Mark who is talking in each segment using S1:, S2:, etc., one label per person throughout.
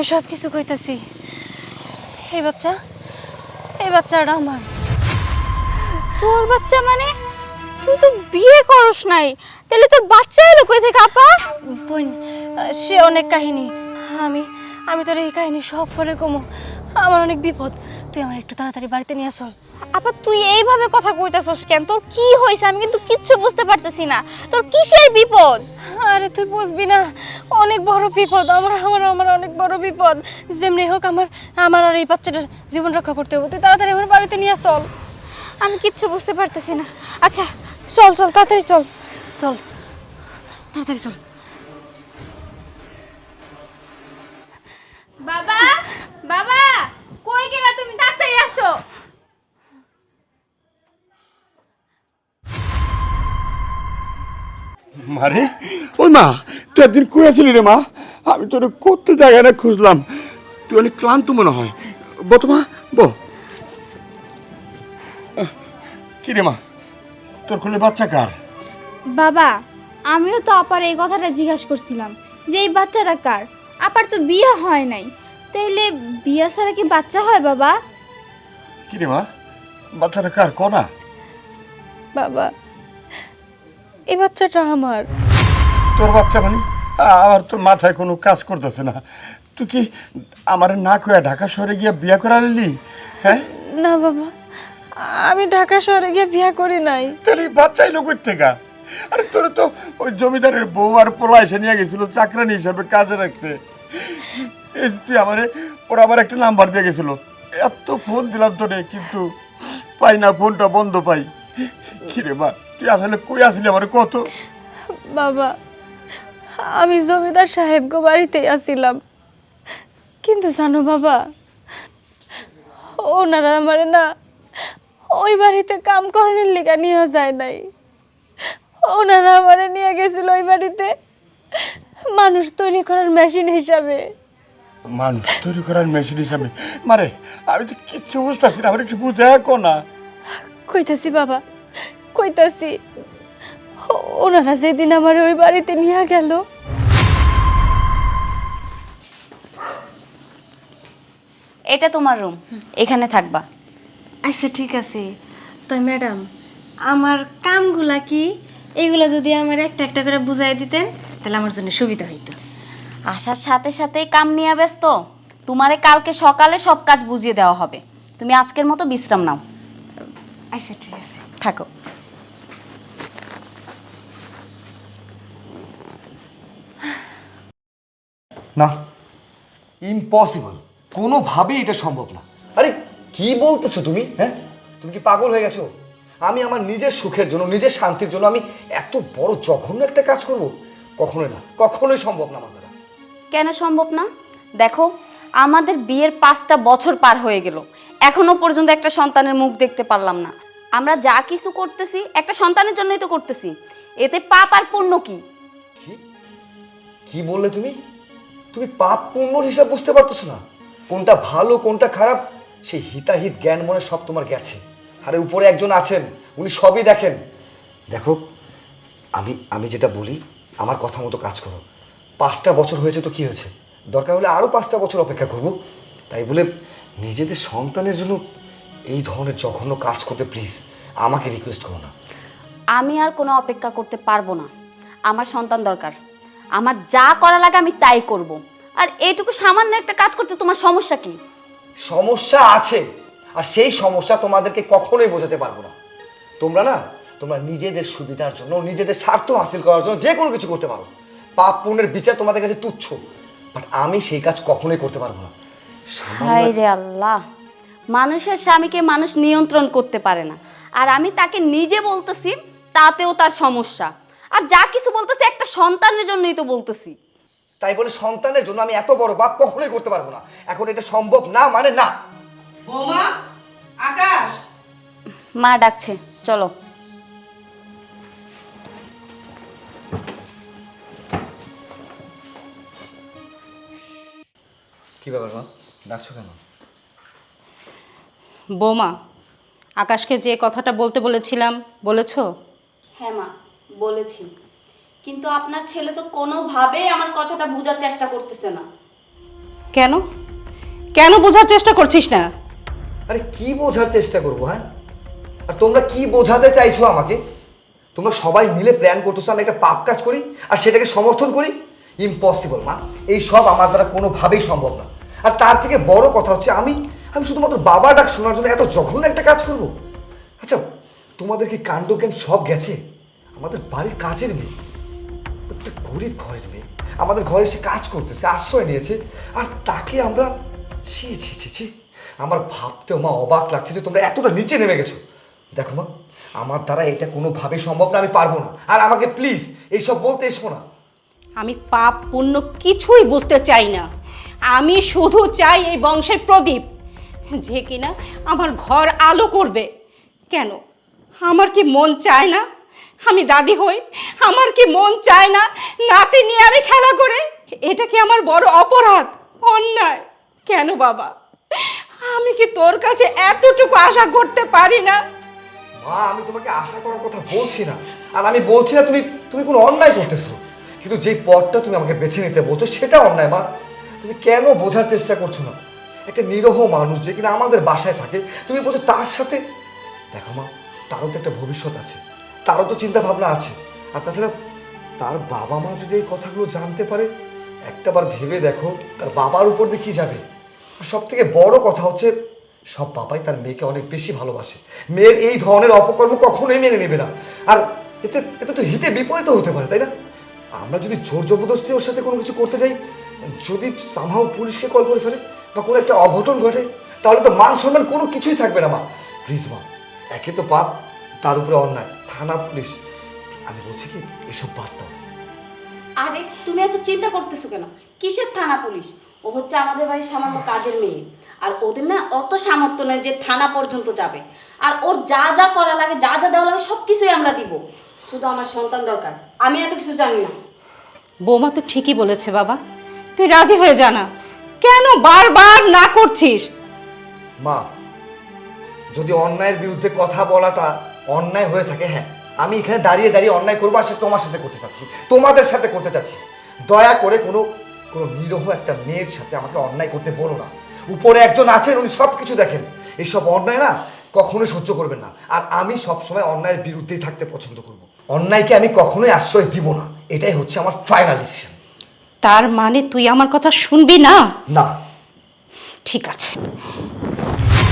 S1: আমি সব কিছু কইতেছি। এই বাচ্চা, এই বাচ্চাটা আমার।
S2: তোর বাচ্চা মানে? তুই তো বিয়ে করস নাই। তাহলে তোর বাচ্চা এলো কই থেকে, আপা?
S1: বোন, সে অনেক কাহিনী। আমি আমি তোর এই কাহিনী সব পরে কমো আমার অনেক বিপদ। তুই আমার একটু তাড়াতাড়ি বাড়িতে নিয়ে চল।
S2: আপা তুই এইভাবে কথা কইতাছস কেন? তোর কি হয়েছে আমি কিন্তু কিচ্ছু বুঝতে পারতেছি না। তোর কিসের বিপদ?
S1: আরে তুই বুঝবি না। অনেক বড় বিপদ। আমার আমার আমার অনেক বড় বিপদ। যেমনি হোক আমার আমার আর এই বাচ্চাটার জীবন রক্ষা করতে হবে। তুই তাড়াতাড়ি আমার বাড়িতে নিয়ে চল।
S2: আমি কিচ্ছু বুঝতে পারতেছি না। আচ্ছা চল চল তাড়াতাড়ি চল।
S1: চল। তাড়াতাড়ি চল।
S2: বাবা বাবা কই গেলা তুমি? তাড়াতাড়ি আসো।
S3: মারে ওই মা তুই একদিন কই রে মা আমি তোর কত জায়গায় না খুঁজলাম। তুই অনেক ক্লান্ত মনে হয়। বত মা ব। কি রে মা? তোর কোলে বাচ্চা কার?
S2: বাবা আমিও তো আপার এই কথাটা জিজ্ঞাসা করছিলাম যে এই বাচ্চাটা কার? আপার তো বিয়ে হয় নাই। তাইলে বিয়ে ছাড়া কি বাচ্চা হয় বাবা?
S3: কি রে মা? বাচ্চাটা কার? কনা?
S1: বাবা এই বাচ্চাটা আমার।
S3: তোর বাচ্চা মানে? আমার তো মাথায় কোনো কাজ করতেছে না। তুই কি আমার না কয়া ঢাকা শহরে গিয়ে বিয়া করা নিলি হ্যাঁ?
S1: না বাবা আমি ঢাকা শহরে গিয়ে বিয়ে করি নাই।
S3: তাহলে এই বাচ্চা এলো থেকে আরে তোর তো ওই জমিদারের বউ আর পোলা এসে নিয়ে গেছিল চাকরানি হিসাবে কাজে রাখতে। এই তুই আমারে ওরা আবার একটা নাম্বার দিয়ে গেছিল। এত ফোন দিলাম তোরে কিন্তু পাই না ফোনটা বন্ধ পাই। কিরে মা? তুই আসলে কই আসলি আমার কত
S1: বাবা আমি জমিদার সাহেব গো বাড়িতেই আসিলাম কিন্তু জানো বাবা ওনারা আমারে না ওই বাড়িতে কাম করার লিগা নিয়ে যায় নাই। ওনারা আমারে নিয়ে গেছিল ওই বাড়িতে মানুষ তৈরি করার মেশিন হিসাবে।
S3: মানুষ তৈরি করার মেশিন হিসাবে? মারে আমি তো কিচ্ছু বুঝতেছি না আমার একটু বুঝে না?
S1: কইতাছি বাবা কইতাছি ওনারা যেদিন আমার ওই বাড়িতে নিয়ে গেল।
S4: এটা তোমার রুম এখানে থাকবা।
S5: আচ্ছা ঠিক আছে। তো ম্যাডাম আমার কামগুলা কি? এইগুলা যদি আমার একটা একটা করে বুঝাই দিতেন তাহলে আমার জন্য সুবিধা হইতো।
S4: আসার সাথে সাথেই কাম নিয়ে ব্যস্ত। তোমারে কালকে সকালে সব কাজ বুঝিয়ে দেওয়া হবে। তুমি আজকের মতো বিশ্রাম নাও।
S5: আচ্ছা ঠিক আছে।
S4: থাকো।
S6: না। ইম্পসিবল কোনোভাবেই এটা সম্ভব না। আরে কি বলতেছো তুমি? হ্যাঁ? তুমি কি পাগল হয়ে গেছো? আমি আমার নিজের সুখের জন্য নিজের শান্তির জন্য আমি এত বড় জঘন্য একটা কাজ করব? কখনোই না। কখনোই সম্ভব না আমার দ্বারা
S4: কেন সম্ভব না? দেখো আমাদের বিয়ের পাঁচটা বছর পার হয়ে গেল। এখনও পর্যন্ত একটা সন্তানের মুখ দেখতে পারলাম না। আমরা যা কিছু করতেছি একটা সন্তানের জন্যই তো করতেছি। এতে পাপ আর পুণ্য কি?
S6: কি? কি বললে তুমি? তুমি পাপ পুণ্যর হিসাব বুঝতে পারতেছো না। কোনটা ভালো, কোনটা খারাপ, সেই হিতাহিত জ্ঞান মনে সব তোমার গেছে। আরে, উপরে একজন আছেন, উনি সবই দেখেন। দেখো, আমি আমি যেটা বলি, আমার কথা মতো কাজ করো। পাঁচটা বছর হয়েছে তো কি হয়েছে? দরকার হলে আরও পাঁচটা বছর অপেক্ষা করব। তাই বলে নিজেদের সন্তানের জন্য এই ধরনের জঘন্য কাজ করতে প্লিজ আমাকে রিকোয়েস্ট করো না।
S4: আমি আর কোনো অপেক্ষা করতে পারব না। আমার সন্তান দরকার। আমার যা করা লাগে আমি তাই করব। আর এইটুকু সামান্য একটা কাজ করতে তোমার সমস্যা কি?
S6: সমস্যা আছে আর সেই সমস্যা তোমাদেরকে কখনোই বোঝাতে পারব না। তোমরা না তোমরা নিজেদের সুবিধার জন্য নিজেদের স্বার্থ হাসিল করার জন্য যে কোনো কিছু করতে পারো। পাপ পুণ্যের বিচার তোমাদের কাছে তুচ্ছ বাট আমি সেই কাজ কখনোই করতে পারব না।
S4: হায় রে আল্লাহ মানুষের স্বামীকে মানুষ নিয়ন্ত্রণ করতে পারে না। আর আমি তাকে নিজে বলতেছি তাতেও তার সমস্যা। আর যা কিছু বলতেছি একটা সন্তানের জন্যই তো বলতেছি।
S6: তাই বলে সন্তানের জন্য আমি এত বড় বাপ কখনোই করতে পারব না। এখন এটা সম্ভব না মানে না।
S7: বৌমা আকাশ।
S4: মা ডাকছে চলো।
S8: কি ব্যাপার মা?
S6: ডাকছো কেন?
S7: বোমা আকাশকে যে কথাটা বলতে বলেছিলাম বলেছ?
S4: হ্যাঁ মা। বলেছি। কিন্তু আপনার ছেলে তো কোনোভাবেই আমার কথাটা বোঝার চেষ্টা করতেছে না।
S7: কেন? কেন বোঝার চেষ্টা করছিস না?
S6: আরে কি বোঝার চেষ্টা করব হ্যাঁ? আর তোমরা কি বোঝাতে চাইছো আমাকে? তোমরা সবাই মিলে প্ল্যান করতেছো আমি একটা পাপ কাজ করি আর সেটাকে সমর্থন করি? ইম্পসিবল মা। এই সব আমার দ্বারা কোনোভাবেই সম্ভব না। আর তার থেকে বড় কথা হচ্ছে আমি আমি শুধুমাত্র বাবা ডাক শোনার জন্য এত জঘন্য একটা কাজ করব। আচ্ছা তোমাদের কি কাণ্ড কাণ্ডজ্ঞান সব গেছে? আমাদের বাড়ির কাজের মেয়ে। একটা গরিব ঘরের মেয়ে। আমাদের ঘরে সে কাজ করতেছে আশ্রয় নিয়েছে। আর তাকে আমরা ছি ছি ছি ছি, আমার ভাবতেও মা অবাক লাগছে যে তোমরা এতটা নিচে নেমে গেছো। দেখো মা, আমার দ্বারা এটা কোনোভাবে সম্ভব না, আমি পারব না। আর আমাকে প্লিজ এইসব বলতে এসো না।
S7: আমি পাপ পুণ্য কিছুই বুঝতে চাই না। আমি শুধু চাই এই বংশের প্রদীপ, যে কিনা আমার ঘর আলো করবে। কেন? আমার কি মন চায় না? আমি দাদি হই? আমার কি মন চায় না নাতি নিয়ে আমি খেলা করে? এটা কি আমার বড় অপরাধ? অন্যায়। কেন বাবা? আমি কি তোর কাছে এতটুকু আশা করতে পারি না?
S6: মা, আমি তোমাকে আশা করার কথা বলছি না। আর আমি বলছি না তুমি তুমি কোনো অন্যায় করতেছো। কিন্তু যে পথটা তুমি আমাকে বেছে নিতে বলছো, সেটা অন্যায়, মা। তুমি কেন বোঝার চেষ্টা করছ না? একটা নিরহ মানুষ যে কিনা আমাদের বাসায় থাকে, তুমি বলছো তার সাথে দেখো মা, তারও তো একটা ভবিষ্যৎ আছে। তারও তো চিন্তা ভাবনা আছে। আর তাছাড়া তার বাবা মা যদি এই কথাগুলো জানতে পারে, একটাবার ভেবে দেখো তার বাবার উপর দিয়ে কি যাবে। সব থেকে বড় কথা হচ্ছে, সব বাবাই তার মেয়েকে অনেক বেশি ভালোবাসে। মেয়ের এই ধরনের অপকর্ম কখনোই মেনে নেবে না। আর এতে এতে তো হিতে বিপরীত হতে পারে, তাই না? আমরা যদি জোর জবরদস্তি ওর সাথে কোনো কিছু করতে যাই, যদি সামহাও পুলিশকে কল করে ফেলে বা কোনো একটা অঘটন ঘটে, তাহলে তো মান সম্মান কোনো কিছুই থাকবে না, মা। প্লিজ, মা, একে তো পাপ তার উপরে অন্যায়। থানা পুলিশ। আমি বলছি কি এসব বাদ দাও।
S4: আরে তুমি এত চিন্তা করতেছো কেন? কিসের থানা পুলিশ? ও হচ্ছে আমাদের বাড়ির সামান্য কাজের মেয়ে। আর ওদের না অত সামর্থ্য নেই যে থানা পর্যন্ত যাবে। আর ওর যা যা করা লাগে যা যা দেওয়া লাগে সব কিছুই আমরা দিব। শুধু আমার সন্তান দরকার। আমি এত কিছু জানি না।
S7: বৌমা তো ঠিকই বলেছে বাবা। তুই রাজি হয়ে জানা কেন বারবার না করছিস?
S6: মা যদি অন্যায়ের বিরুদ্ধে কথা বলাটা অন্যায় হয়ে থাকে হ্যাঁ। আমি এখানে দাঁড়িয়ে দাঁড়িয়ে অন্যায় করব আর সে তোমার সাথে করতে চাচ্ছি। তোমাদের সাথে করতে চাচ্ছি। দয়া করে কোনো কোনো নিরহ একটা মেয়ের সাথে আমাকে অন্যায় করতে বলো না। উপরে একজন আছেন উনি সব কিছু দেখেন। এইসব অন্যায় না কখনোই সহ্য করবেন না। আর আমি সবসময় অন্যায়ের বিরুদ্ধেই থাকতে পছন্দ করব। অন্যায়কে আমি কখনোই আশ্রয় দিব না। এটাই হচ্ছে আমার ফাইনাল ডিসিশন
S7: তার মানে তুই আমার কথা শুনবি না?
S6: না।
S7: ঠিক আছে।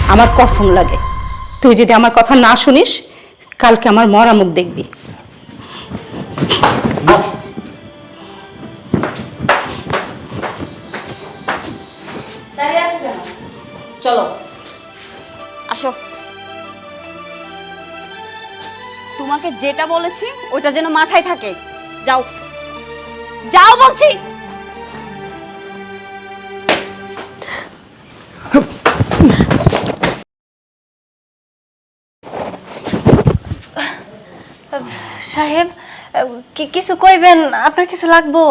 S7: আমার কসম লাগে। তুই যদি আমার কথা না শুনিস কালকে আমার মরা মুখ দেখবি।
S4: চলো। আসো। তোমাকে যেটা বলেছি ওটা যেন মাথায় থাকে। যাও। যাও বলছি।
S1: সাহেব কি কিছু কইবেন? আপনার কিছু লাগবো?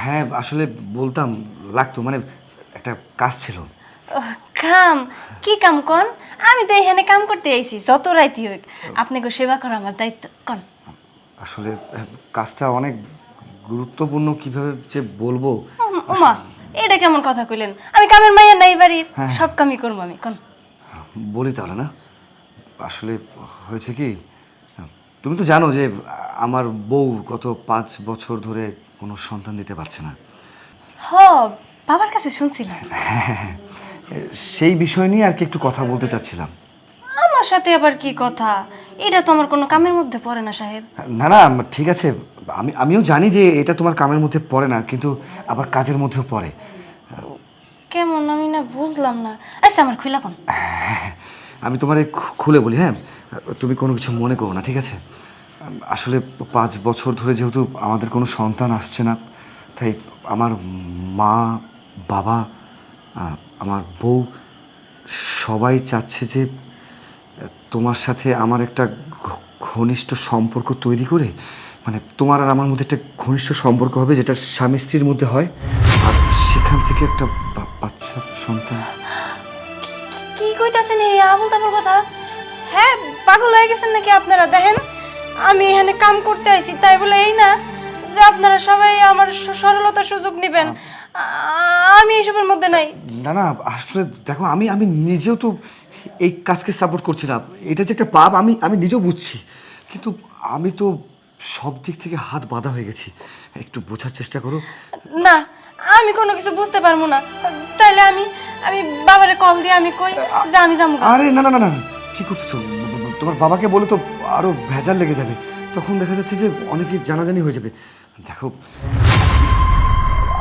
S6: হ্যাঁ আসলে বলতাম লাগতো মানে একটা কাজ ছিল।
S1: কাম? কি কাম কন? আমি তো এখানে কাম করতে আইছি যত রাইতি হোক আপনাকে সেবা করা আমার দায়িত্ব কন।
S6: আসলে কাজটা অনেক গুরুত্বপূর্ণ কীভাবে যে বলব?
S1: ওমা এটা কেমন কথা কইলেন? আমি কামের মাইয়া নাই বাড়ির সব কামই করব আমি কন।
S6: বলি তাহলে না? আসলে হয়েছে কি তুমি তো জানো যে আমার বউ গত পাঁচ বছর ধরে কোনো সন্তান দিতে পারছে না।
S1: হ বাবার কাছে শুনছিলাম।
S6: সেই বিষয় নিয়ে আর কি একটু কথা বলতে চাচ্ছিলাম।
S1: আমার সাথে আবার কি কথা? এটা তো আমার কোনো কামের মধ্যে পড়ে না সাহেব।
S6: না না ঠিক আছে। আমি আমিও জানি যে এটা তোমার কামের মধ্যে পড়ে না কিন্তু আবার কাজের মধ্যেও পড়ে।
S1: কেমন? আমি না বুঝলাম না। আচ্ছা আমার খুলা কোন
S6: আমি তোমারে খুলে বলি হ্যাঁ? তুমি কোনো কিছু মনে করো না, ঠিক আছে? আসলে পাঁচ বছর ধরে যেহেতু আমাদের কোনো সন্তান আসছে না, তাই আমার মা, বাবা আমার বউ সবাই চাচ্ছে যে তোমার সাথে আমার একটা ঘনিষ্ঠ সম্পর্ক তৈরি করে মানে তোমার আর আমার মধ্যে একটা ঘনিষ্ঠ সম্পর্ক হবে যেটা স্বামী স্ত্রীর মধ্যে হয়, আর সেখান থেকে একটা বাচ্চা সন্তান।
S9: কি কইতাছেন এই আবুল তাবুল কথা? হ্যাঁ পাগল হয়ে গেছেন নাকি আপনারা? দেখেন আমি এখানে কাম করতে আইছি তাই বলে এই না যে আপনারা সবাই আমার সরলতার সুযোগ নেবেন। আমি এসবের মধ্যে নাই।
S6: না না আসলে দেখো আমি আমি নিজেও তো এই কাজকে সাপোর্ট করছি না। এটা যে একটা পাপ আমি আমি নিজেও বুঝছি। কিন্তু আমি তো সব দিক থেকে হাত বাঁধা হয়ে গেছি। একটু বোঝার চেষ্টা করো।
S9: না আমি কোনো কিছু বুঝতে পারব না। তাইলে আমি আমি বাবারে কল দিয়ে আমি কই যে আমি যাব
S6: আরে না না না না কি করতেছো? তোমার বাবাকে বলে তো আরও ভেজাল লেগে যাবে। তখন দেখা যাচ্ছে যে অনেকে জানাজানি হয়ে যাবে। দেখো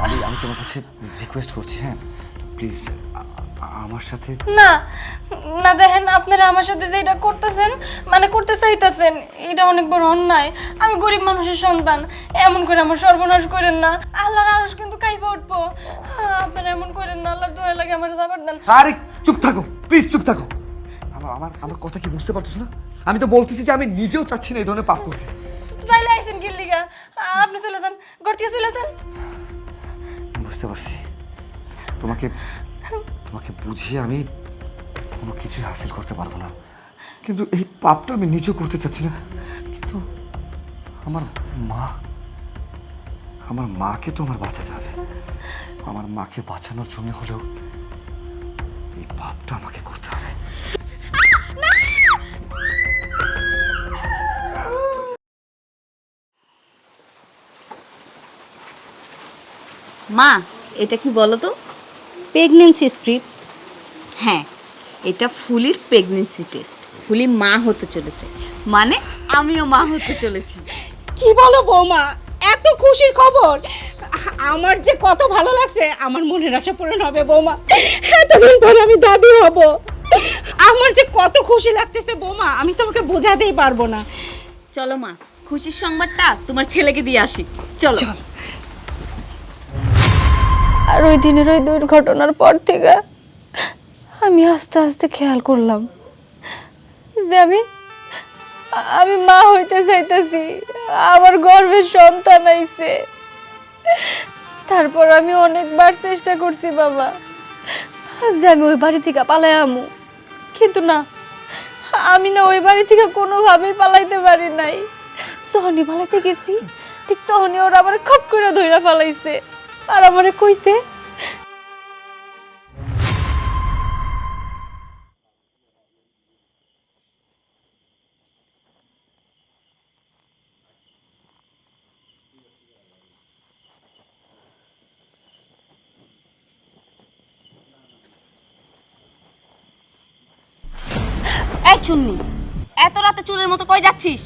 S6: আমি আমি তোমার কাছে রিকোয়েস্ট করছি হ্যাঁ? প্লিজ আমার সাথে
S9: না না দেখেন আপনারা আমার সাথে যেটা করতেছেন মানে করতে চাইতেছেন এটা অনেক বড় অন্যায়। আমি গরিব মানুষের সন্তান এমন করে আমার সর্বনাশ করেন না। আল্লাহর আরশ কিন্তু কাইপা উঠবো। আপনারা এমন করেন না আল্লাহ দোয়া লাগে আমার যাবার দেন।
S6: আরে চুপ থাকো প্লিজ চুপ থাকো। আমার আমার আমার কথা কি বুঝতে পারছ না? আমি তো বলতেছি যে আমি নিজেও চাচ্ছি না এই ধরনের পাপ করতে।
S9: তাইলে আইসেন গিল্লিগা। আপনি চলে যান। থেকে চলে যান।
S6: বুঝতে পারছি। তোমাকে তোমাকে বুঝিয়ে আমি কোনো কিছুই হাসিল করতে পারব না। কিন্তু এই পাপটা আমি নিজেও করতে চাচ্ছি না। কিন্তু আমার মা আমার মাকে তো আমার বাঁচাতে হবে। আমার মাকে বাঁচানোর জন্য হলেও এই পাপটা আমাকে
S4: মা এটা কি বলো তো?
S7: প্রেগনেন্সি স্ট্রিপ
S4: হ্যাঁ এটা ফুলির প্রেগনেন্সি টেস্ট ফুলি মা হতে চলেছে। মানে আমিও মা হতে চলেছি।
S7: কি বলো বৌমা এত খুশির খবর? আমার যে কত ভালো লাগছে আমার মনের আশা পূরণ হবে বৌমা। এতদিন পরে আমি দাদি হব। আমার যে কত খুশি লাগতেছে বৌমা আমি তোমাকে বোঝাতেই পারব না।
S4: চলো মা খুশির সংবাদটা তোমার ছেলেকে দিয়ে আসি। চলো।
S1: আর ওই দিনের ওই দুর্ঘটনার পর থেকে আমি আস্তে আস্তে খেয়াল করলাম যে আমি আমি মা হইতে চাইতেছি, আমার গর্ভের সন্তান আইছে। তারপর আমি অনেকবার চেষ্টা করছি বাবা যে আমি ওই বাড়ি থেকে পালাই আমু। কিন্তু না, আমি না ওই বাড়ি থেকে কোনোভাবেই পালাইতে পারি নাই। যখনই পালাইতে গেছি, ঠিক তখনই ওরা আমার খপ করে ধইরা ফালাইছে। আর আমারে কইছে।
S4: এই চুন্নি এত রাতে চুরের মতো কই যাচ্ছিস?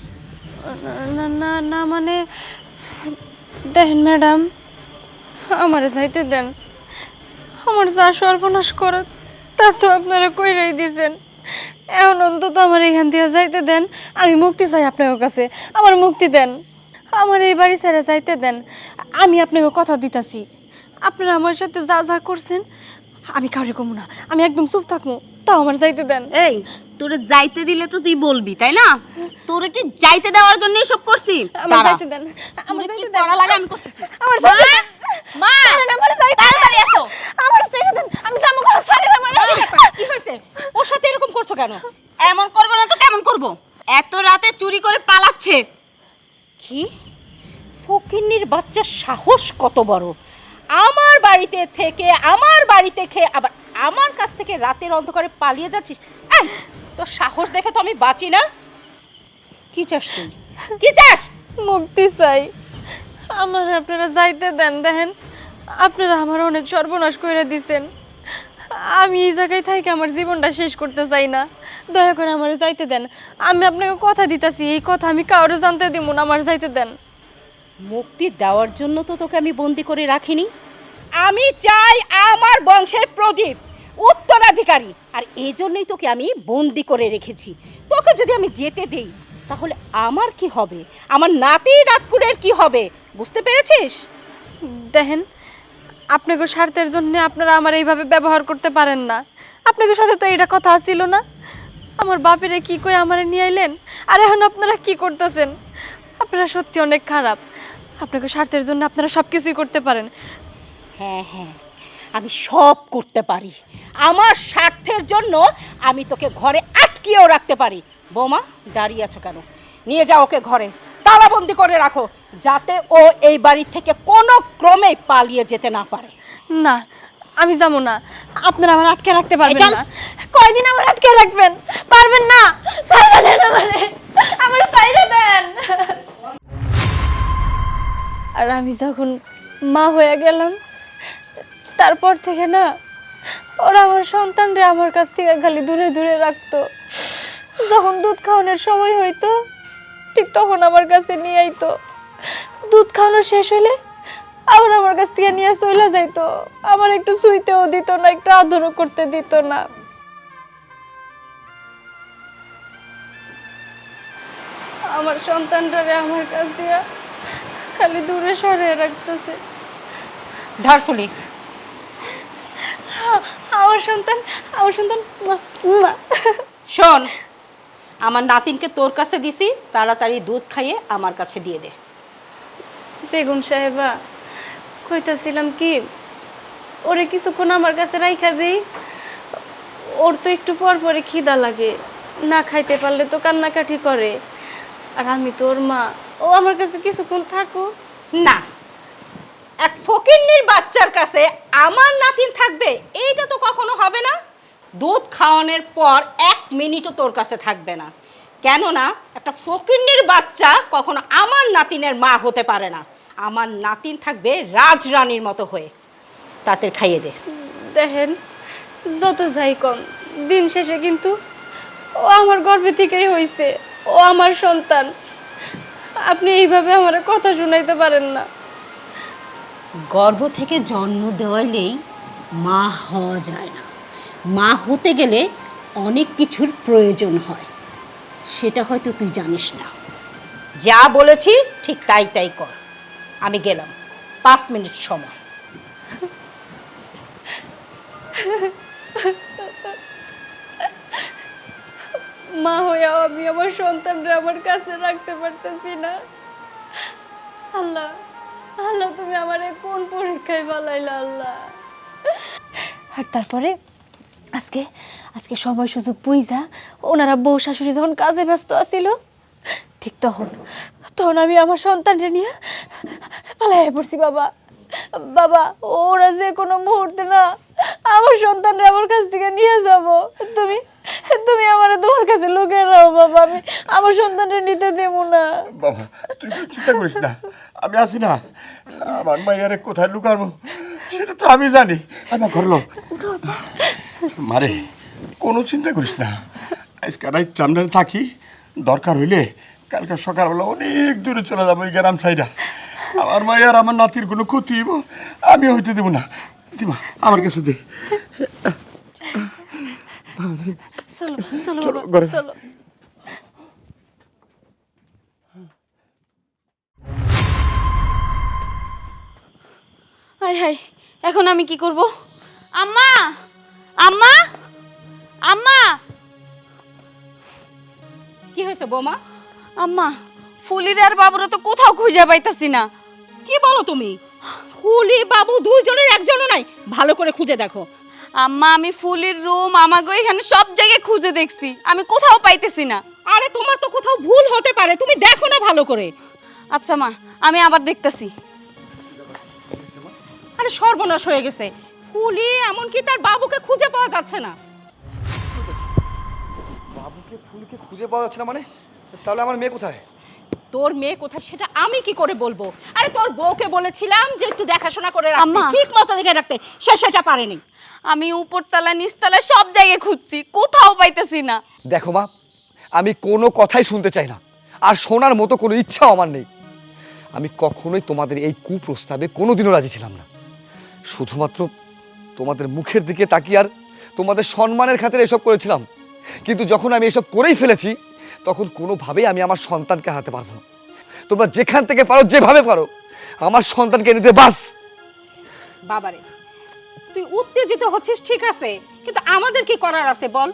S1: না না না মানে দেখেন ম্যাডাম আমারে যাইতে দেন। আমার যা সর্বনাশ করে তা তো আপনারা কইরাই দিয়েছেন এখন অন্তত আমার এখান দিয়ে যাইতে দেন। আমি মুক্তি চাই আপনার কাছে। আমার মুক্তি দেন। আমার এই বাড়ি ছেড়ে যাইতে দেন। আমি আপনাকে কথা দিতাছি। আপনারা আমার সাথে যা যা করছেন, আমি কাউরে কমু না। আমি একদম চুপ থাকব। তাও আমার যাইতে দেন।
S4: এই তোরে যাইতে দিলে তো তুই বলবি তাই না? তোরে কি যাইতে দেওয়ার জন্য এসব করছি?
S1: আমার। যাইতে দেন। আমার
S4: কি করা লাগে আমি করতেছি।
S1: আমার
S4: মা!
S1: যাইতে।
S4: মা!
S1: আমার যাইতে
S4: তাড়াতাড়ি এসো।
S1: আমার দেন। আমি যাব
S7: কি ওর সাথে এরকম করছ কেন?
S4: এমন করব না তো কেমন করব? এত রাতে চুরি করে পালাচ্ছে।
S7: কি? ফকিন্নির বাচ্চার সাহস কত বড়? আমার বাড়িতে থেকে আমার বাড়িতে খেয়ে আবার আমার কাছ থেকে রাতের অন্ধকারে পালিয়ে যাচ্ছিস? তোর সাহস দেখে তো আমি বাঁচি না। কি চাস তুই? কি চাস?
S1: মুক্তি চাই। আমার আপনারা যাইতে দেন দেখেন। আপনারা আমার অনেক সর্বনাশ করে দিছেন। আমি এই জায়গায় থাকি আমার জীবনটা শেষ করতে চাই না। দয়া করে আমার যাইতে দেন। আমি আপনাকে কথা দিতেছি এই কথা আমি কাউরে জানতে দিব না আমার যাইতে দেন।
S7: মুক্তি দেওয়ার জন্য তো তোকে আমি বন্দি করে রাখিনি। আমি চাই আমার বংশের প্রদীপ, উত্তরাধিকারী। আর এই জন্যই তোকে আমি বন্দি করে রেখেছি। তোকে যদি আমি যেতে দেই, তাহলে আমার কি হবে? আমার নাতি নাতপুরের কি হবে? বুঝতে পেরেছিস?
S1: দেখেন, আপনাকে স্বার্থের জন্য আপনারা আমার এইভাবে ব্যবহার করতে পারেন না। আপনাকে সাথে তো এটা কথা ছিল না। আমার বাপেরে কি কই আমারে নিয়ে আইলেন? আর এখন আপনারা কি করতেছেন? আপনারা সত্যি অনেক খারাপ। আপনাকে স্বার্থের জন্য আপনারা সব কিছুই করতে পারেন।
S7: হ্যাঁ হ্যাঁ আমি সব করতে পারি। আমার স্বার্থের জন্য আমি তোকে ঘরে আটকিয়েও রাখতে পারি। বৌমা দাঁড়িয়ে আছো কেন? নিয়ে যাও ওকে ঘরে। তালাবন্দি করে রাখো যাতে ও এই বাড়ি থেকে কোনো ক্রমে পালিয়ে যেতে না পারে।
S1: না আমি যাব না। আপনারা আমার আটকে রাখতে পারবেন। না। কয়দিন আমার আটকে রাখবেন? পারবেন না? সাইরা দেন আমারে। আমার সাইরা দেন। আর আমি যখন মা হয়ে গেলাম তারপর থেকে না, ওরা আমার সন্তানরে আমার কাছ থেকে খালি দূরে দূরে রাখতো। যখন দুধ খাওয়ানোর সময় হইতো, ঠিক তখন আমার কাছে নিয়ে আইতো। দুধ খাওয়ানো শেষ হইলে আবার আমার কাছ থেকে নিয়ে চলে যাইতো। আমার একটু শুইতেও দিত না, একটু আদরও করতে দিত না। আমার সন্তানটারে আমার কাছ দিয়ে খালি দূরে সরিয়ে রাখতেছে।
S7: ধারফুলি
S1: আমার সন্তান আমার সন্তান।
S7: শোন আমার নাতিনকে তোর কাছে দিছি তাড়াতাড়ি দুধ খাইয়ে আমার কাছে দিয়ে দে।
S1: বেগম সাহেবা কইতাছিলাম কি ওরে কিছুক্ষণ আমার কাছে রাইখা দিই ওর তো একটু পর পরে খিদা লাগে না খাইতে পারলে তো কান্নাকাটি করে। আর আমি তোর মা ও আমার কাছে কিছুক্ষণ থাকো
S7: না এক ফকিন্নির বাচ্চার কাছে আমার নাতিন থাকবে, এইটা তো কখনো হবে না। দুধ খাওয়ানোর পর এক মিনিটও তোর কাছে থাকবে না। কেননা, একটা ফকিন্নির বাচ্চা কখনো আমার নাতিনের মা হতে পারে না। আমার নাতিন থাকবে রাজরানীর মতো হয়ে। তাদের খাইয়ে দে।
S1: দেখেন, যত যাই কম দিন শেষে কিন্তু ও আমার গর্ভে থেকেই হয়েছে ও আমার সন্তান। আপনি এইভাবে আমার কথা শুনাইতে পারেন না।
S7: গর্ভ থেকে জন্ম দেওয়াইলেই মা হওয়া যায় না। মা হতে গেলে অনেক কিছুর প্রয়োজন হয়। সেটা হয়তো তুই জানিস না। যা বলেছি ঠিক তাই তাই কর। আমি গেলাম। পাঁচ মিনিট সময়।
S1: মা হইয়াও আমি আমার সন্তানরা আমার কাছে রাখতে পারতেছি না। আল্লাহ। আল্লাহ, তুমি আমারে কোন পরীক্ষায় বালাইলা আল্লাহ? আর তারপরে আজকে আজকে সবাই সুযোগ বুঝা ওনারা বউ শাশুড়ি যখন কাজে ব্যস্ত আছিল, ঠিক তখন তখন আমি আমার সন্তানটা নিয়ে পালাইয়া পড়ছি বাবা। বাবা, ওরা যে কোনো মুহূর্তে না, আমার সন্তানরা আমার কাছ থেকে নিয়ে যাব। তুমি তুমি আমার তোমার কাছে লুকিয়ে রাখো বাবা, আমি আমার সন্তানটা নিতে দেবো না।
S3: বাবা, তুই চিন্তা করিস না, আমি আছি না, আমার মাইয়ারে কোথায় লুকাবো? সেটা তো আমি জানি। আমার ঘর লোক মারে, কোনো চিন্তা করিস না। আজকে রাত চামড়ারে থাকি, দরকার হইলে কালকে সকালবেলা অনেক দূরে চলে যাব এই গ্রাম সাইডা। আমার মাইয়ার আমার নাতির কোনো ক্ষতি হইব আমি হইতে দেবো না। দিবা আমার কাছে দে।
S1: চলো চলো
S3: চলো,
S1: বাবা চলো। হাই হাই এখন আমি কি করব? আম্মা আম্মা আম্মা।
S7: কি হয়েছে বৌমা?
S4: আম্মা ফুলির আর বাবুরা তো কোথাও খুঁজে পাইতাছি না।
S7: কি বলো তুমি? ফুলি বাবু দুইজনের একজনও নাই। ভালো করে খুঁজে দেখো।
S4: আম্মা আমি ফুলির রুম আমাগো এখানে সব জায়গায় খুঁজে দেখছি। আমি কোথাও পাইতেছি না।
S7: আরে তোমার তো কোথাও ভুল হতে পারে। তুমি দেখো না ভালো করে।
S4: আচ্ছা মা আমি আবার দেখতাছি।
S7: আরে সর্বনাশ হয়ে গেছে। ফুলি এমনকি তার বাবুকে খুঁজে পাওয়া যাচ্ছে না।
S6: বাবুকে ফুলকে খুঁজে পাওয়া যাচ্ছে না মানে? তাহলে আমার মেয়ে কোথায়?
S7: তোর মেয়ে কোথায় সেটা আমি কি করে বলব? আরে তোর বউকে বলেছিলাম যে একটু দেখাশোনা করে রাখতে।
S4: আম্মা।
S7: ঠিক মতো দেখে রাখতে। সে সেটা পারেনি।
S4: আমি উপরতলা নিচতলা সব জায়গায় খুঁজছি। কোথাও পাইতেছি না।
S6: দেখো মা আমি কোনো কথাই শুনতে চাই না। আর শোনার মতো কোনো ইচ্ছাও আমার নেই। আমি কখনোই তোমাদের এই কুপ্রস্তাবে কোনোদিনও রাজি ছিলাম না। শুধুমাত্র তোমাদের মুখের দিকে তাকিয়ে আর তোমাদের সম্মানের খাতিরে এসব করেছিলাম। কিন্তু যখন আমি এসব করেই ফেলেছি তখন কোনোভাবেই আমি আমার সন্তানকে হারাতে পারব না। তোমরা যেখান থেকে পারো যেভাবে পারো আমার সন্তানকে নিতে বাস!
S7: বাবারে তুই উত্তেজিত হচ্ছিস ঠিক আছে কিন্তু আমাদের কি করার আছে বল?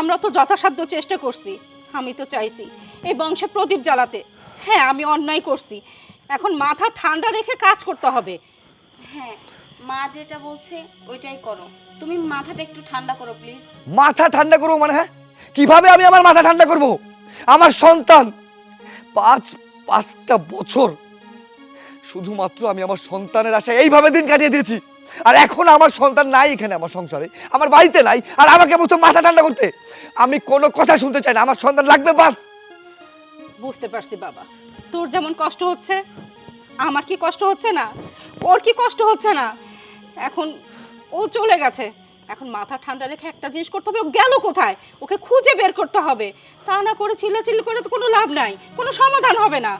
S7: আমরা তো যথাসাধ্য চেষ্টা করছি আমি তো চাইছি এই বংশে প্রদীপ জ্বালাতে। হ্যাঁ আমি অন্যায় করছি এখন মাথা ঠান্ডা রেখে কাজ করতে হবে।
S4: হ্যাঁ মা যেটা বলছে ওইটাই করো। তুমি মাথাটা একটু ঠান্ডা করো প্লিজ।
S6: মাথা ঠান্ডা করো মানে হ্যাঁ? কীভাবে আমি আমার মাথা ঠান্ডা করব? আমার সন্তান পাঁচ, পাঁচটা বছর শুধুমাত্র আমি আমার সন্তানের আশায় এইভাবে দিন কাটিয়ে দিয়েছি। আর এখন আমার সন্তান নাই এখানে আমার সংসারে, আমার বাড়িতে নাই, আর আমাকে বলছো মাথা ঠান্ডা করতে। আমি কোনো কথা শুনতে চাই না, আমার সন্তান লাগবে বাস।
S7: বুঝতে পারছি বাবা। তোর যেমন কষ্ট হচ্ছে, আমার কি কষ্ট হচ্ছে না? ওর কি কষ্ট হচ্ছে না? এখন ও চলে গেছে। এখন মাথা ঠান্ডা রেখে একটা জিনিস করতে হবে ও গেল কোথায়? ওকে খুঁজে বের করতে হবে। তা না করে চিল্লাচিল্লি করে তো কোনো লাভ নাই কোনো সমাধান হবে না।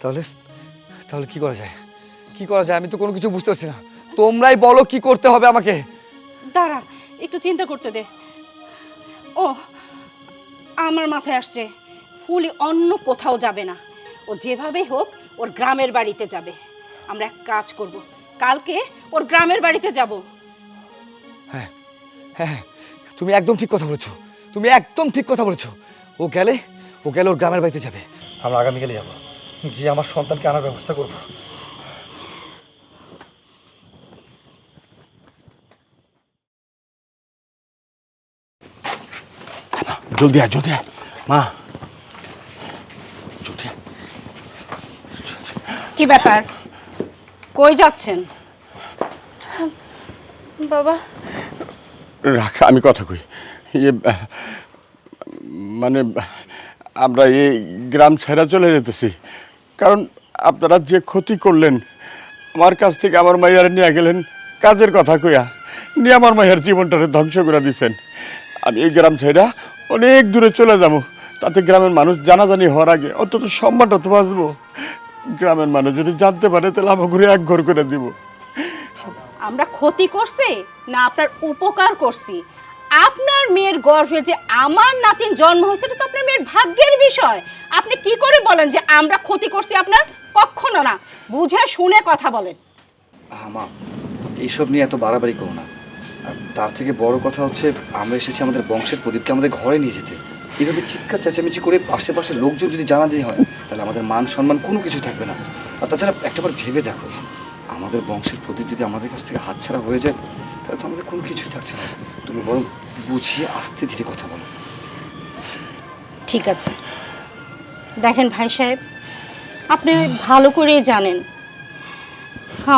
S6: তাহলে তাহলে কি করা যায়? কি করা যায়? আমি তো কোনো কিছু বুঝতে পারছি না। তোমরাই বলো কি করতে হবে আমাকে।
S7: দাঁড়া একটু চিন্তা করতে দে। ও আমার মাথায় আসছে ফুলি অন্য কোথাও যাবে না। ও যেভাবেই হোক ওর গ্রামের বাড়িতে যাবে। আমরা এক কাজ করব। কালকে ওর গ্রামের বাড়িতে যাব।
S6: হ্যাঁ হ্যাঁ তুমি একদম ঠিক কথা বলেছ। তুমি একদম ঠিক কথা বলেছ। ও গেলে ও গেলে ওর গ্রামের বাড়িতে যাবে। আমরা আগামীকালে যাব। গিয়ে আমার সন্তানকে আনার ব্যবস্থা করব।
S3: জলদি আয় জলদি আয়। মা।
S7: কি ব্যাপার? কই যাচ্ছেন?
S1: বাবা।
S3: রাখ, আমি কথা কই। ইয়ে মানে আমরা এই গ্রাম ছেড়া চলে যেতেছি। কারণ আপনারা যে ক্ষতি করলেন, আমার কাছ থেকে আমার মাইয়ার নিয়ে গেলেন, কাজের কথা কইয়া নিয়ে আমার মাইয়ার জীবনটারে ধ্বংস করে দিছেন। আমি এই গ্রাম ছেড়া অনেক দূরে চলে যাব। তাতে গ্রামের মানুষ জানাজানি হওয়ার আগে অন্তত সম্মানটা তো বাঁচবো। গ্রামের মানুষ যদি জানতে পারে, তাহলে আমার ঘুরে এক ঘর করে দিব।
S7: আমরা ক্ষতি করছি না আপনার উপকার করছি? আপনার মেয়ের গর্ভে যে আমার নাতিন জন্ম হয়েছে তো আপনার মেয়ের ভাগ্যের বিষয়। আপনি কি করে বলেন যে আমরা ক্ষতি করছি আপনার? কখনো না। বুঝে শুনে কথা বলেন।
S10: মা, এইসব নিয়ে এত বাড়াবাড়ি করো না। আর তার থেকে বড় কথা হচ্ছে, আমরা এসেছি আমাদের বংশের প্রদীপকে আমাদের ঘরে নিয়ে যেতে। এইভাবে চিৎকার, চেঁচামেচি করে আশেপাশে লোকজন যদি জানাজানি হয়, তাহলে আমাদের মান সম্মান কোনো কিছু থাকবে না। আর তাছাড়া একটাবার ভেবে দেখো। আমাদের বংশের প্রদীপ যদি আমাদের কাছ থেকে হাতছাড়া হয়ে যায়, তাহলে তো আমাদের কোনো কিছুই থাকছে না। তুমি বরং বুঝিয়ে আস্তে ধীরে কথা বলো।
S7: ঠিক আছে। দেখেন ভাই সাহেব, আপনি ভালো করেই জানেন,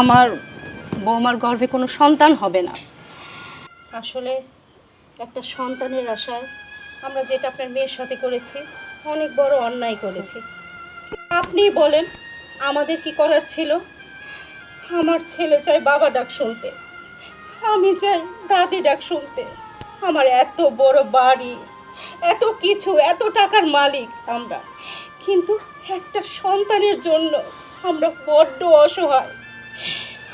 S7: আমার বৌমার গর্ভে কোনো সন্তান হবে না। আসলে একটা সন্তানের আশায় আমরা যেটা আপনার মেয়ের সাথে করেছি, অনেক বড় অন্যায় করেছি। আপনি বলেন আমাদের কি করার ছিল। আমার ছেলে চাই বাবা ডাক শুনতে। আমি চাই দাদি ডাক শুনতে। আমার এত বড় বাড়ি, এত কিছু, এত টাকার মালিক আমরা। কিন্তু একটা সন্তানের জন্য আমরা বড্ড অসহায়।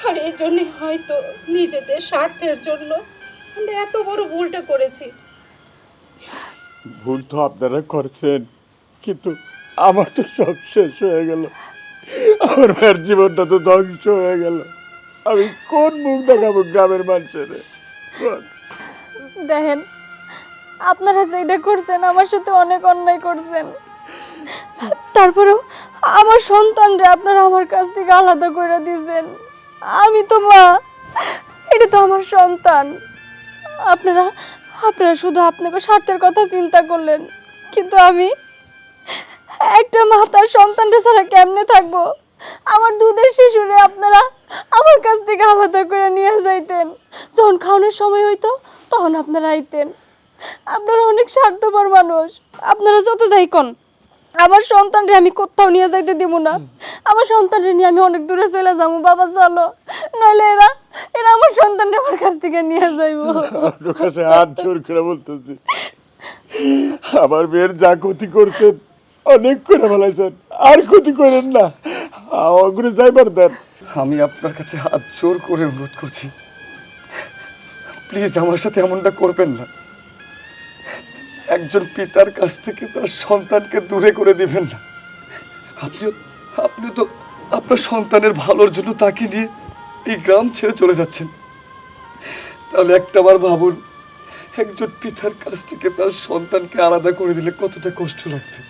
S7: আর এই জন্যে হয়তো নিজেদের স্বার্থের জন্য আমরা এত বড় ভুলটা করেছি।
S3: ভুল তো আপনারা করছেন, কিন্তু আমার তো সব শেষ হয়ে গেল। আমার জীবনটা তো ধ্বংস হয়ে গেল। আমি কোন মুখ দেখাবো গ্রামের মানুষের?
S1: দেখেন, আপনারা যেটা করছেন, আমার সাথে অনেক অন্যায় করছেন। তারপরেও আমার সন্তানরে আপনারা আমার কাছ থেকে আলাদা করে দিয়েছেন আমি তো মা, এটা তো আমার সন্তান। আপনারা আপনারা শুধু আপনাকে স্বার্থের কথা চিন্তা করলেন, কিন্তু আমি একটা মা, তার সন্তানটা ছাড়া কেমনে থাকব? আমার দুধের শিশুরে আপনারা আমার কাছ থেকে আলাদা করে নিয়ে যাইতেন। যখন খাওয়ানোর সময় হইতো, তখন আপনারা আইতেন। আপনারা অনেক স্বার্থপর মানুষ। আপনারা যত যাই কন, আমার সন্তানরে আমি কোথাও নিয়ে যাইতে দিব না। আমার সন্তানরে নিয়ে আমি অনেক দূরে চলে যাব, বাবা, চলো। নইলে এরা এরা আমার সন্তানরে আমার কাছ থেকে নিয়ে যাইবো।
S3: কাছে হাত জোর করে বলতেছি। আমার মেয়ের যা ক্ষতি করছেন, অনেক করে ফেলাইছেন। আর ক্ষতি করেন না। যাইবার দেন।
S10: আমি আপনার কাছে হাত জোর করে অনুরোধ করছি। প্লিজ আমার সাথে এমনটা করবেন না। একজন পিতার কাছ থেকে তার সন্তানকে দূরে করে দিবেন না। আপনিও আপনি তো আপনার সন্তানের ভালোর জন্য তাকে নিয়ে এই গ্রাম ছেড়ে চলে যাচ্ছেন। তাহলে একটাবার ভাবুন, একজন পিতার কাছ থেকে তার সন্তানকে আলাদা করে দিলে কতটা কষ্ট লাগবে?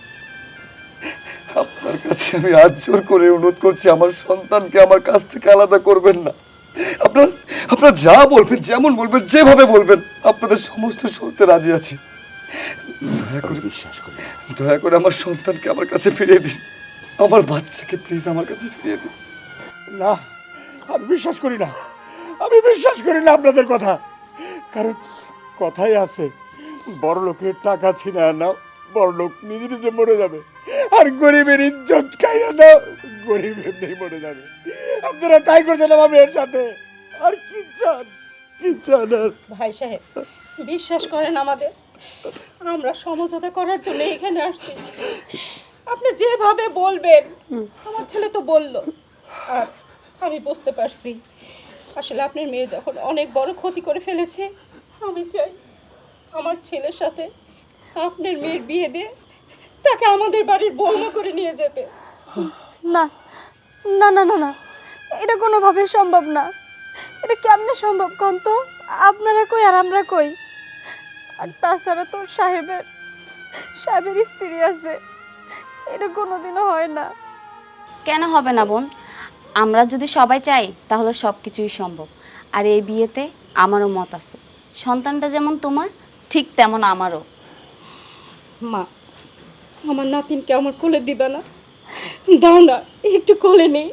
S6: আপনার কাছে আমি হাত জোর করে অনুরোধ করছি আমার সন্তানকে আমার কাছ থেকে আলাদা করবেন না। আপনার আপনার যা বলবেন যেমন বলবেন যেভাবে বলবেন আপনাদের সমস্ত শুনতে রাজি আছি। দয়া করে বিশ্বাস করি। দয়া করে আমার সন্তানকে আমার কাছে ফিরিয়ে দিন। আমার বাচ্চাকে প্লিজ আমার কাছে ফিরিয়ে দিন।
S3: না আমি বিশ্বাস করি না। আমি বিশ্বাস করি না আপনাদের কথা। কারণ কথাই আছে বড় লোকের টাকা ছিনা নাও বড় লোক নিজে নিজে মরে যাবে। আর গরিবের ইজ্জত খাইয়া নাও গরিব এমনি মরে যাবে। আপনারা তাই করছেন আমার মেয়ের সাথে। আর কি চান? কি চান
S7: ভাই সাহেব, বিশ্বাস করেন আমাদের, আমরা সমঝোতা করার জন্য এখানে আসছি। আপনি যেভাবে বলবেন, আমার ছেলে তো বলল। আর আমি বুঝতে পারছি, আসলে আপনার মেয়ে যখন অনেক বড় ক্ষতি করে ফেলেছে, আমি চাই আমার ছেলের সাথে আপনার মেয়ের বিয়ে দিয়ে তাকে আমাদের বাড়ির বৌমা করে নিয়ে যেতে।
S1: না না না না না। এটা কোনোভাবে সম্ভব না। এটা কেমনে সম্ভব কোন তো? আপনারা কই আর আমরা কই? আর তাছাড়া তো সাহেবের সাহেবের স্ত্রী আছে। এটা কোনোদিনও হয় না।
S4: কেন হবে না বোন? আমরা যদি সবাই চাই তাহলে সব কিছুই সম্ভব। আর এই বিয়েতে আমারও মত আছে। সন্তানটা যেমন তোমার ঠিক তেমন আমারও।
S7: মা, আমার নাতিনকে আমার কোলে দিবে না। দাও না, একটু কোলে নেই।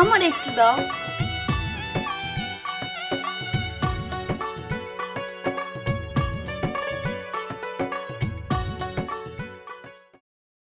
S4: আমার একটু দাও।